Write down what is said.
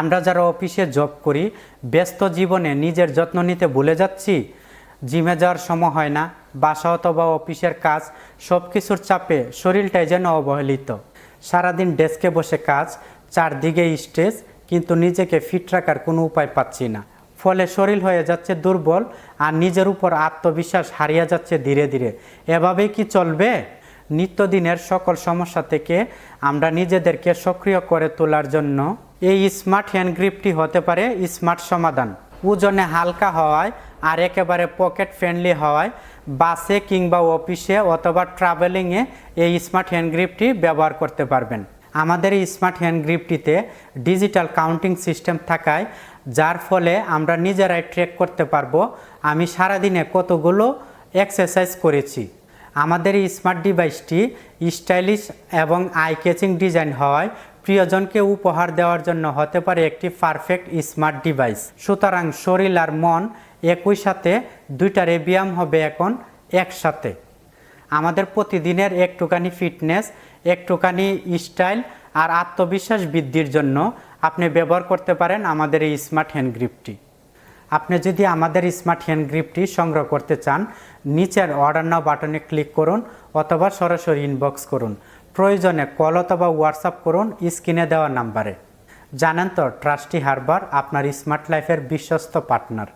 আমরা যারা অফিসে জব করি, ব্যস্ত জীবনে নিজের যত্ন নিতে ভুলে যাচ্ছি। জিমে যাওয়ার সময় হয় না, বাসা অথবা অফিসের কাজ সব কিছুর চাপে শরীরটাই যেন অবহেলিত। সারাদিন ডেস্কে বসে কাজ, চারদিকে স্ট্রেস, কিন্তু নিজেকে ফিট রাখার কোনো উপায় পাচ্ছি না। ফলে শরীর হয়ে যাচ্ছে দুর্বল আর নিজের উপর আত্মবিশ্বাস হারিয়ে যাচ্ছে ধীরে ধীরে। এভাবেই কি চলবে? নিত্যদিনের সকল সমস্যা থেকে আমরা নিজেদেরকে সক্রিয় করে তোলার জন্য এই স্মার্ট হ্যান্ড গ্রিপটি হতে পারে স্মার্ট সমাধান। ওজনে হালকা হওয়ায় আর একেবারে পকেট ফ্রেন্ডলি হওয়ায়, বাসে কিংবা অফিসে অথবা ট্রাভেলিংয়ে এই স্মার্ট হ্যান্ড গ্রিপটি ব্যবহার করতে পারবেন। আমাদের এই স্মার্ট হ্যান্ড গ্রিপটিতে ডিজিটাল কাউন্টিং সিস্টেম থাকায়, যার ফলে আমরা নিজেরাই ট্রেক করতে পারব, আমি সারাদিনে কতগুলো এক্সারসাইজ করেছি। আমাদের এই স্মার্ট ডিভাইসটি স্টাইলিশ এবং আই ক্যাচিং ডিজাইন হওয়ায় প্রিয়জনকে উপহার দেওয়ার জন্য হতে পারে একটি পারফেক্ট স্মার্ট ডিভাইস সুতরাং শরীর আর মন একই সাথে দুইটারে ব্যায়াম হবে এখন একসাথে। আমাদের প্রতিদিনের একটুখানি ফিটনেস একটুখানি স্টাইল আর আত্মবিশ্বাস বৃদ্ধির জন্য আপনি ব্যবহার করতে পারেন আমাদের এই স্মার্ট হ্যান্ড গ্রিপটি আপনি যদি আমাদের স্মার্ট হ্যান্ড গ্রিপটি সংগ্রহ করতে চান, নিচের অর্ডার নাও বাটনে ক্লিক করুন অথবা সরাসরি ইনবক্স করুন। প্রয়োজনে কল অথবা হোয়াটসঅ্যাপ করুন স্ক্রিনে দেওয়া নাম্বারে। জানেন তো ট্রাস্টি হারবার, আপনার স্মার্ট লাইফের বিশ্বস্ত পার্টনার।